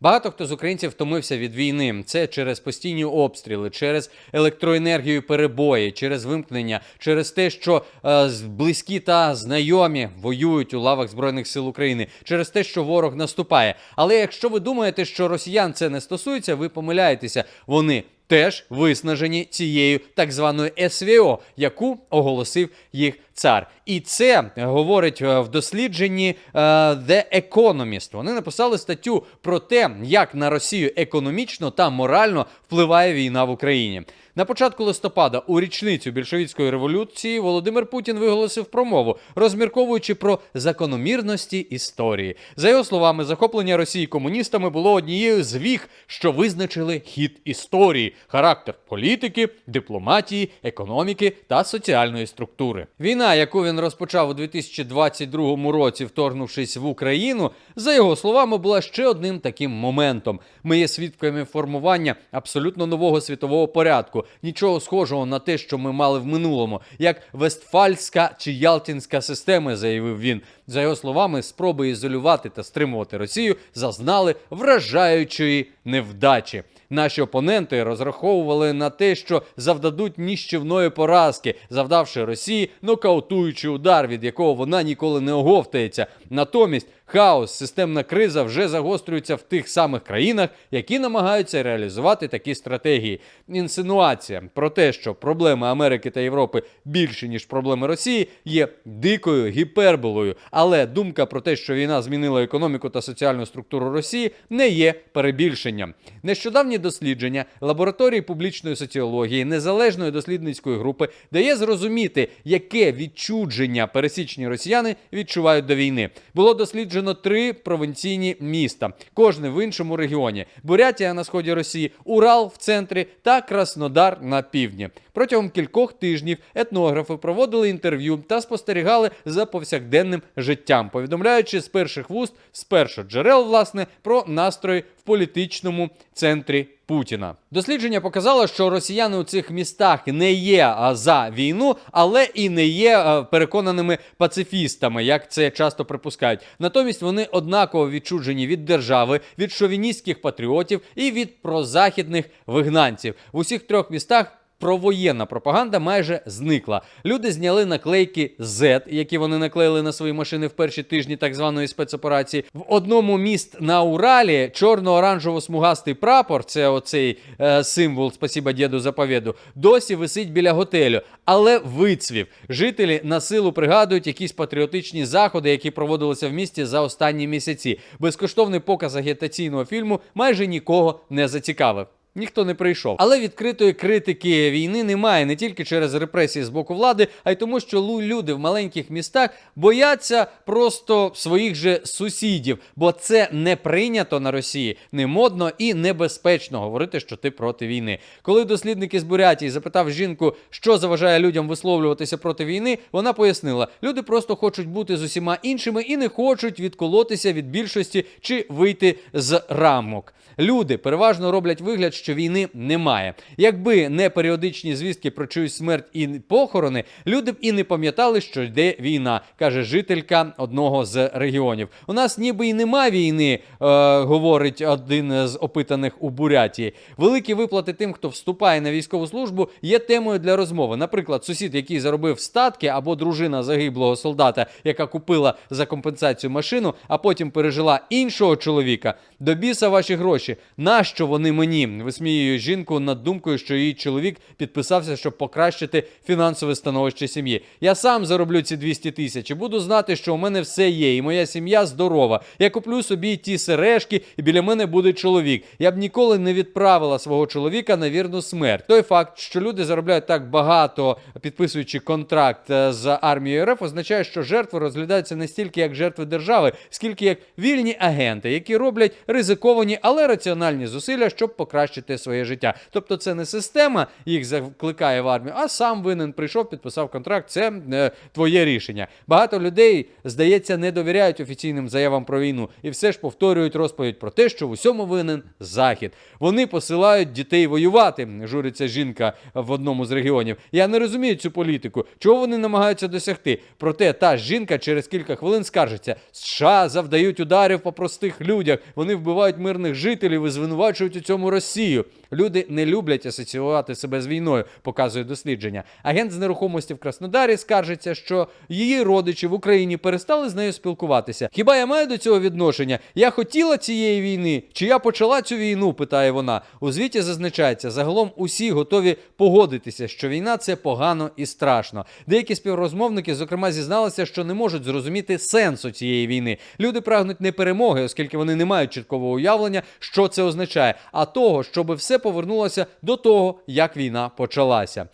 Багато хто з українців втомився від війни. Це через постійні обстріли, через електроенергію перебої, через вимкнення, через те, що е, близькі та знайомі воюють у лавах збройних сил України, через те, що ворог наступає. Але якщо ви думаєте, що росіян це не стосується, ви помиляєтеся. Вони теж виснажені цією так званою СВО, яку оголосив їх цар. І це говорить е, в дослідженні е, The Economist. Вони написали статтю про те, як на Росію економічно та морально впливає війна в Україні. На початку листопада, у річницю більшовицької революції, Володимир Путін виголосив промову, розмірковуючи про закономірності історії. За його словами, захоплення Росії комуністами було однією з віх, що визначили хід історії, характер політики, дипломатії, економіки та соціальної структури. Війна, яку він розпочав у 2022 році, вторгнувшись в Україну, за його словами, була ще одним таким моментом. Ми є свідками формування абсолютно нового світового порядку, нічого схожого на те, що ми мали в минулому, як Вестфальська чи Ялтінська системи, заявив він. За його словами, спроби ізолювати та стримувати Росію зазнали вражаючої невдачі. Наші опоненти розраховували на те, що завдадуть ніщівної поразки, завдавши Росії нокаутуючий удар, від якого вона ніколи не оговтається. Натомість хаос, системна криза вже загострюється в тих самих країнах, які намагаються реалізувати такі стратегії. Інсинуація про те, що проблеми Америки та Європи більші ніж проблеми Росії, є дикою гіперболою. Але думка про те, що війна змінила економіку та соціальну структуру Росії, не є перебільшенням. Нещодавні дослідження лабораторії публічної соціології незалежної дослідницької групи дає зрозуміти, яке відчудження пересічні росіяни відчувають до війни. Було досліджено три провінційні міста, кожне в іншому регіоні: Бурятія на сході Росії, Урал в центрі та Краснодар на півдні. Протягом кількох тижнів етнографи проводили інтерв'ю та спостерігали за повсякденним життям, повідомляючи з перших вуст, з першоджерел, власне, про настрої в політичному центрі Путіна. Дослідження показало, що росіяни у цих містах не є за війну, але і не є переконаними пацифістами, як це часто припускають. Натомість вони однаково відчуджені від держави, від шовіністських патріотів і від прозахідних вигнанців в усіх трьох містах. Провоєнна пропаганда майже зникла. Люди зняли наклейки Z, які вони наклеїли на свої машини в перші тижні так званої спецоперації. В одному міст на Уралі чорно-оранжево-смугастий прапор, це оцей е, символ спасіба діду заповіду, досі висить біля готелю, але вицвів. Жителі на силу пригадують якісь патріотичні заходи, які проводилися в місті за останні місяці. Безкоштовний показ агітаційного фільму майже нікого не зацікавив. Ніхто не прийшов. Але відкритої критики війни немає не тільки через репресії з боку влади, а й тому, що люди в маленьких містах бояться просто своїх же сусідів, бо це не прийнято на Росії, не модно і небезпечно говорити, що ти проти війни. Коли дослідник із Бурятії запитав жінку, що заважає людям висловлюватися проти війни, вона пояснила: люди просто хочуть бути з усіма іншими і не хочуть відколотися від більшості чи вийти з рамок. Люди переважно роблять вигляд, що війни немає. Якби не періодичні звістки про чиюсь смерть і похорони, люди б і не пам'ятали, що йде війна, каже жителька одного з регіонів. У нас ніби і нема війни, е, говорить один з опитаних у Бурятії. Великі виплати тим, хто вступає на військову службу, є темою для розмови. Наприклад, сусід, який заробив статки, або дружина загиблого солдата, яка купила за компенсацію машину, а потім пережила іншого чоловіка. До біса ваші гроші. Нащо вони мені? Висміює жінку над думкою, що її чоловік підписався, щоб покращити фінансове становище сім'ї. Я сам зароблю ці 200 тисяч і буду знати, що у мене все є, і моя сім'я здорова. Я куплю собі ті сережки, і біля мене буде чоловік. Я б ніколи не відправила свого чоловіка на вірну смерть. Той факт, що люди заробляють так багато, підписуючи контракт е, з армією РФ, означає, що жертви розглядаються не стільки як жертви держави, скільки як вільні агенти, які роблять ризиковані, але раціональні зусилля, щоб покращити покращити своє життя. Тобто, це не система їх закликає в армію, а сам винен прийшов, підписав контракт. Це е, твоє рішення. Багато людей, здається, не довіряють офіційним заявам про війну і все ж повторюють розповідь про те, що в усьому винен захід. Вони посилають дітей воювати. Журиться жінка в одному з регіонів. Я не розумію цю політику. Чого вони намагаються досягти? Проте та жінка через кілька хвилин скаржиться: США завдають ударів по простих людях. Вони вбивають мирних жителів і звинувачують у цьому Росію. Люди не люблять асоціювати себе з війною, показує дослідження. Агент з нерухомості в Краснодарі скаржиться, що її родичі в Україні перестали з нею спілкуватися. Хіба я маю до цього відношення? Я хотіла цієї війни, чи я почала цю війну? питає вона. У звіті зазначається, загалом усі готові погодитися, що війна це погано і страшно. Деякі співрозмовники, зокрема, зізналися, що не можуть зрозуміти сенсу цієї війни. Люди прагнуть не перемоги, оскільки вони не мають чіткого уявлення, що це означає, а того, щоб все повернулося до того, як війна почалася.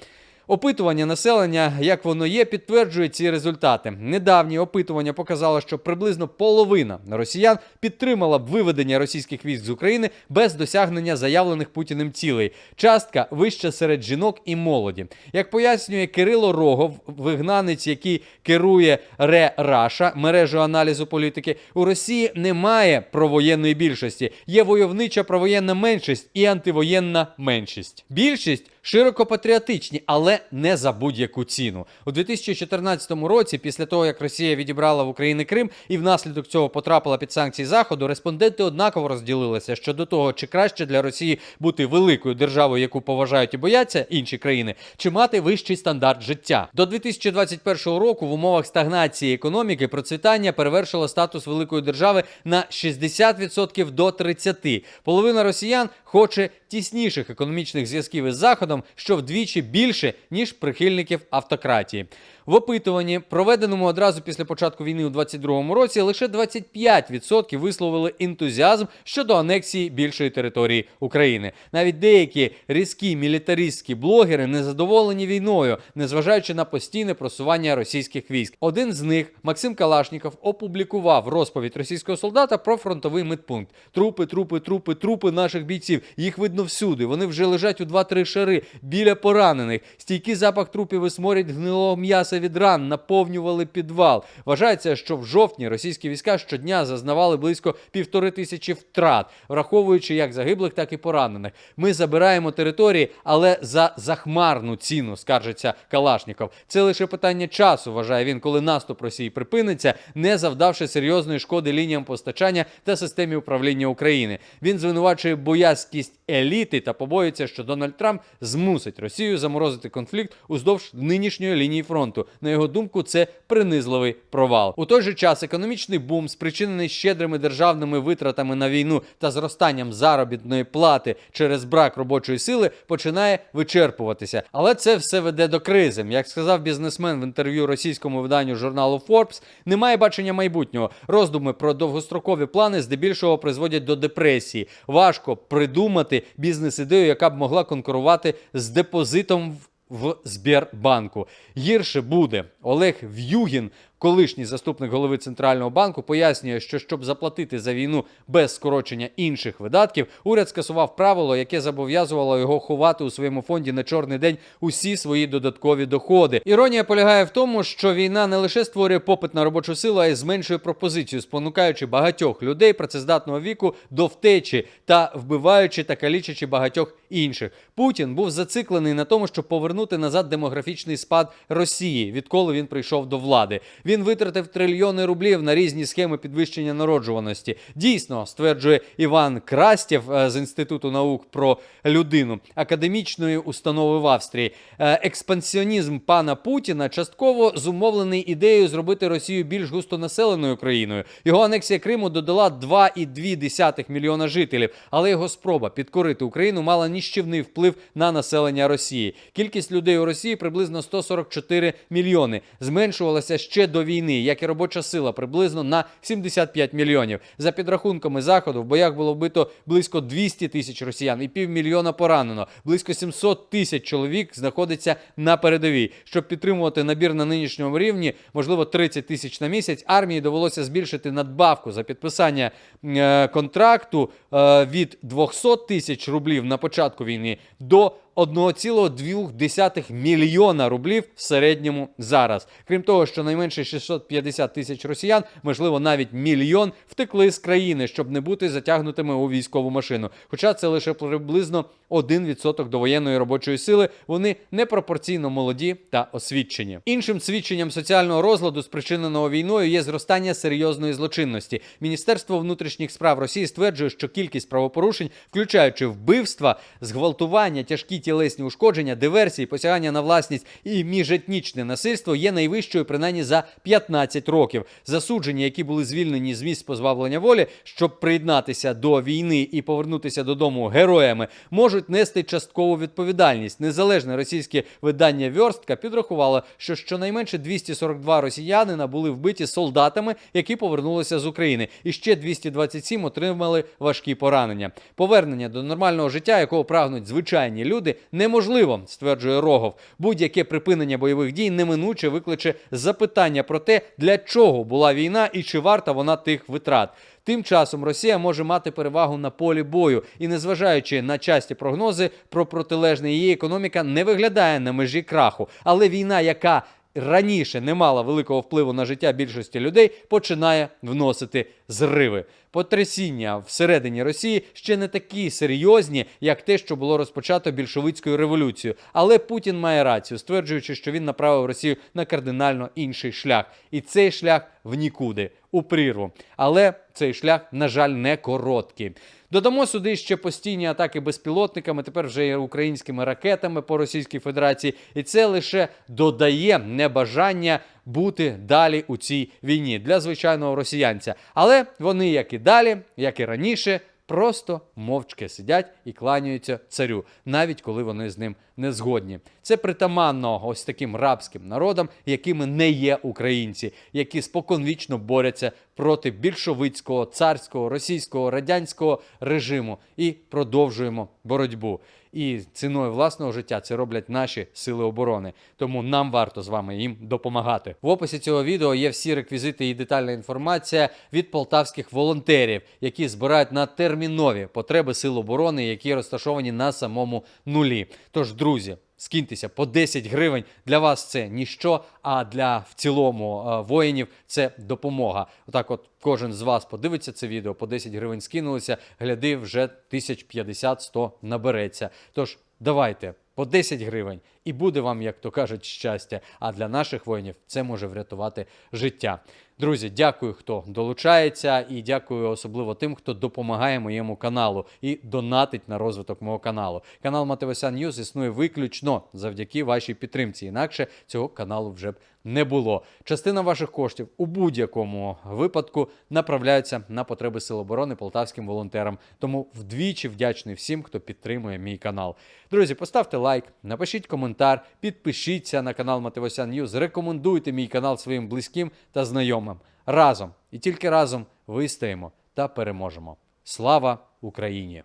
Опитування населення, як воно є, підтверджує ці результати. Недавнє опитування показало, що приблизно половина росіян підтримала б виведення російських військ з України без досягнення заявлених путіним цілей. Частка вища серед жінок і молоді. Як пояснює Кирило Рогов, вигнанець, який керує Ре Раша, мережею аналізу політики, у Росії немає провоєнної більшості. Є войовнича провоєнна меншість і антивоєнна меншість. Більшість широко патріотичні, але не за будь-яку ціну. У 2014 році, після того як Росія відібрала в Україні Крим і внаслідок цього потрапила під санкції Заходу, респонденти однаково розділилися щодо того, чи краще для Росії бути великою державою, яку поважають і бояться інші країни, чи мати вищий стандарт життя. До 2021 року в умовах стагнації економіки процвітання перевершило статус великої держави на 60% до 30%. Половина росіян хоче тісніших економічних зв'язків із Заходом, що вдвічі більше, ніж прихильників автократії. В опитуванні, проведеному одразу після початку війни у 2022 році, лише 25% висловили ентузіазм щодо анексії більшої території України. Навіть деякі різкі мілітаристські блогери не задоволені війною, незважаючи на постійне просування російських військ. Один з них, Максим Калашніков, опублікував розповідь російського солдата про фронтовий медпункт. Трупи, трупи, трупи, трупи наших бійців. Їх видно всюди. Вони вже лежать у 2-3 шари біля поранених. Стійкий запах трупів і сморід гнилого м'яса від ран наповнювали підвал. Вважається, що в жовтні російські війська щодня зазнавали близько півтори тисячі втрат, враховуючи як загиблих, так і поранених. Ми забираємо території, але за захмарну ціну, скаржиться Калашніков. Це лише питання часу, вважає він, коли наступ Росії припиниться, не завдавши серйозної шкоди лініям постачання та системі управління України. Він звинувачує боязкість еліти та побоюється, що Дональд Трамп змусить Росію заморозити конфлікт уздовж нинішньої лінії фронту. На його думку, це принизливий провал. У той же час економічний бум, спричинений щедрими державними витратами на війну та зростанням заробітної плати через брак робочої сили, починає вичерпуватися. Але це все веде до кризи. Як сказав бізнесмен в інтерв'ю російському виданню журналу Forbes, немає бачення майбутнього. Роздуми про довгострокові плани здебільшого призводять до депресії. Важко придумати бізнес-ідею, яка б могла конкурувати з депозитом в в Збірбанку. Гірше буде Олег В'югін, колишній заступник голови центрального банку, пояснює, що щоб заплатити за війну без скорочення інших видатків, уряд скасував правило, яке зобов'язувало його ховати у своєму фонді на чорний день усі свої додаткові доходи. Іронія полягає в тому, що війна не лише створює попит на робочу силу, а й зменшує пропозицію, спонукаючи багатьох людей працездатного віку до втечі та вбиваючи та калічачи багатьох інших. Путін був зациклений на тому, щоб повернути назад демографічний спад Росії, відколи він прийшов до влади. Він витратив трильйони рублів на різні схеми підвищення народжуваності. Дійсно, стверджує Іван Крастєв е, з інституту наук про людину академічної установи в Австрії. Е, Експансіонізм пана Путіна частково зумовлений ідеєю зробити Росію більш густонаселеною країною. Його анексія Криму додала 2,2 мільйона жителів, але його спроба підкорити Україну мала ніщівний вплив на населення Росії. Кількість людей у Росії приблизно 144 мільйони. Зменшувалася ще до війни, як і робоча сила, приблизно на 75 мільйонів. За підрахунками заходу, в боях було вбито близько 200 тисяч росіян і півмільйона поранено. Близько 700 тисяч чоловік знаходиться на передовій. Щоб підтримувати набір на нинішньому рівні, можливо, 30 тисяч на місяць. Армії довелося збільшити надбавку за підписання е, контракту е, від 200 тисяч рублів на початку війни до 1,2 мільйона рублів в середньому зараз. Крім того, що найменше 650 тисяч росіян, можливо, навіть мільйон, втекли з країни, щоб не бути затягнутими у військову машину. Хоча це лише приблизно 1% до воєнної робочої сили. Вони непропорційно молоді та освічені. Іншим свідченням соціального розладу, спричиненого війною, є зростання серйозної злочинності. Міністерство внутрішніх справ Росії стверджує, що кількість правопорушень, включаючи вбивства, зґвалтування, тяжкі тілесні ушкодження, диверсії, посягання на власність і міжетнічне насильство, є найвищою принаймні за 15 років. Засуджені, які були звільнені з місць позбавлення волі, щоб приєднатися до війни і повернутися додому героями, можуть нести часткову відповідальність. Незалежне російське видання Вьорстка підрахувало, що щонайменше 242 росіянина були вбиті солдатами, які повернулися з України, і ще 227 отримали важкі поранення. Повернення до нормального життя, якого прагнуть звичайні люди, неможливо, стверджує Рогов. Будь-яке припинення бойових дій неминуче викличе запитання про те, для чого була війна і чи варта вона тих витрат. Тим часом Росія може мати перевагу на полі бою, і незважаючи на часті прогнози про протилежне її економіка не виглядає на межі краху. Але війна, яка раніше не мала великого впливу на життя більшості людей, починає вносити зриви. Потрясіння всередині Росії ще не такі серйозні, як те, що було розпочато більшовицькою революцією. Але Путін має рацію, стверджуючи, що він направив Росію на кардинально інший шлях, і цей шлях в нікуди, у прірву. Але цей шлях, на жаль, не короткий. Додамо сюди ще постійні атаки безпілотниками, тепер вже і українськими ракетами по Російській Федерації, і це лише додає небажання бути далі у цій війні для звичайного росіянця. Але вони, як і далі, як і раніше, просто мовчки сидять і кланяються царю, навіть коли вони з ним не згодні. Це притаманно ось таким рабським народам, якими не є українці, які споконвічно борються проти більшовицького, царського, російського, радянського режиму і продовжуємо боротьбу. І ціною власного життя це роблять наші сили оборони. Тому нам варто з вами їм допомагати. В описі цього відео є всі реквізити і детальна інформація від полтавських волонтерів, які збирають на термінові потреби сил оборони, які розташовані на самому нулі. Тож, друзі. Скиньтеся по 10 гривень. Для вас це ніщо, а для в цілому е, воїнів це допомога. Отак, от кожен з вас подивиться це відео, по 10 гривень скинулися, гляди, вже 1050-100 набереться. Тож давайте по 10 гривень, і буде вам, як то кажуть, щастя. А для наших воїнів це може врятувати життя. Друзі, дякую, хто долучається, і дякую особливо тим, хто допомагає моєму каналу і донатить на розвиток мого каналу. Канал Матевосян Ньюз існує виключно завдяки вашій підтримці. Інакше цього каналу вже б не було. Частина ваших коштів у будь-якому випадку направляються на потреби Сил оборони полтавським волонтерам. Тому вдвічі вдячний всім, хто підтримує мій канал. Друзі, поставте лайк, напишіть коментар, підпишіться на канал Матевосян Ньюз, рекомендуйте мій канал своїм близьким та знайомим. Разом і тільки разом вистоїмо та переможемо. Слава Україні!